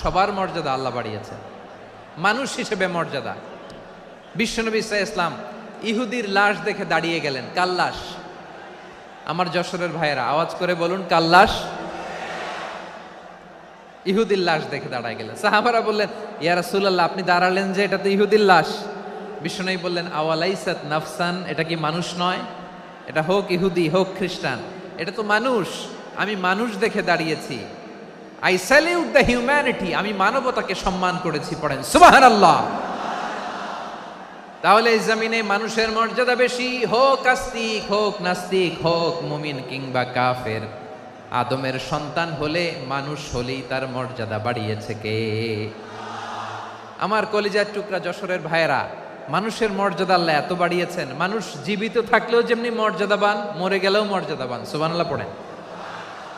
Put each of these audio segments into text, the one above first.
সবার মর্যাদা আল্লাহ বাড়িয়েছে মানুষ হিসেবে মর্যাদা। বিশ্বনবী ইসা ইসলাম ইহুদির লাশ দেখে দাঁড়িয়ে গেলেন কাল্লাস আমার যশোরের ভাইয়েরা, আওয়াজ করে বলুন কাল্লাস ইহুদির লাশ দেখে দাঁড়ায় গেলেন। সাহাবারা বললেন, ইয়া রাসূলুল্লাহ, আপনি দাঁড়ালেন যে এটা তো ইহুদির লাশ। বিষ্ণুই বললেন, আওয়ালাইসাত নাফসান, এটা কি মানুষ নয়? এটা হোক ইহুদি, হোক খ্রিস্টান, এটা তো মানুষ। আমি মানুষ দেখে দাঁড়িয়েছি। আই স্যালিউট দ্য হিউম্যানিটি আমি মানবতাকে সম্মান করেছি, পড়েন। সুবাহান আল্লাহ তাহলে এই জমিনে মানুষের মর্যাদা বেশি। হোক আস্তিক, হোক নাস্তিক, হোক মুমিন কিংবা কাফের। আদমের সন্তান হলে মানুষ হলেই তার মর্যাদা বাড়িয়েছে কে? আমার কলিজার টুকরা যশোরের ভাইয়েরা, মানুষের মর্যাদা আল্লাহ এত বাড়িয়েছেন। মানুষ জীবিত থাকলেও যেমনি মর্যাদাবান, মরে গেলেও মর্যাদাবান। সুবহানাল্লাহ, পড়েন।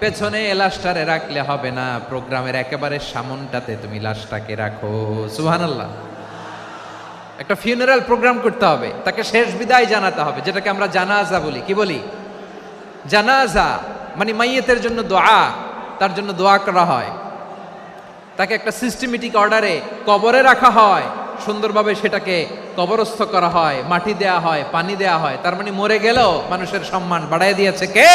পেছনে লাশটারে রাখলে হবে না, প্রোগ্রামের একেবারে সামনটাতে তুমি লাশটাকে রাখো। সুবহানাল্লাহ। একটা ফিউনারাল প্রোগ্রাম করতে হবে, তাকে শেষ বিদায় জানাতে হবে, যেটাকে আমরা জানাজা বলি। কি বলি? জানাজা মানে মাইয়েতের জন্য দোয়া, তার জন্য দোয়া করা হয়। তাকে একটা সিস্টেমেটিক অর্ডারে কবরে রাখা হয়, সুন্দরভাবে সেটাকে কবরস্থ করা হয়, মাটি দেয়া হয়, পানি দেয়া হয়, তার মানে মরে গেলেও মানুষের সম্মান বাড়াই দিয়েছে কে?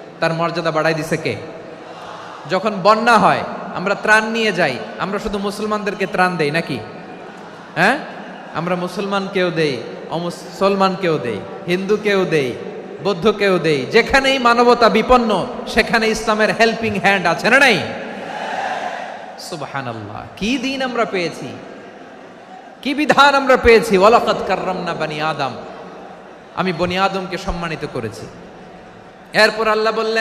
তার মর্যাদা বাড়াই দিছে কে? যখন বন্যা হয়, আমরা ত্রাণ নিয়ে যাই, আমরা শুধু মুসলমানদেরকে ত্রাণ দেই নাকি? হ্যাঁ? আমরা মুসলমানকেও দেই অমুসলমানকেও দেই হিন্দুকেও দেই বৌদ্ধকেও দেই, যেখানেই মানবতা বিপন্ন, সেখানে ইসলামের হেল্পিং হ্যান্ড আছে না নাই? সুবহানাল্লাহ, কি দিন আমরা পেয়েছি? কি বিধান আমরা পেয়েছি? ওয়ালাকাত কাররামনা বানি আদম। আমি বনি আদমকে সম্মানিত করেছি। এরপর আল্লাহ বললেন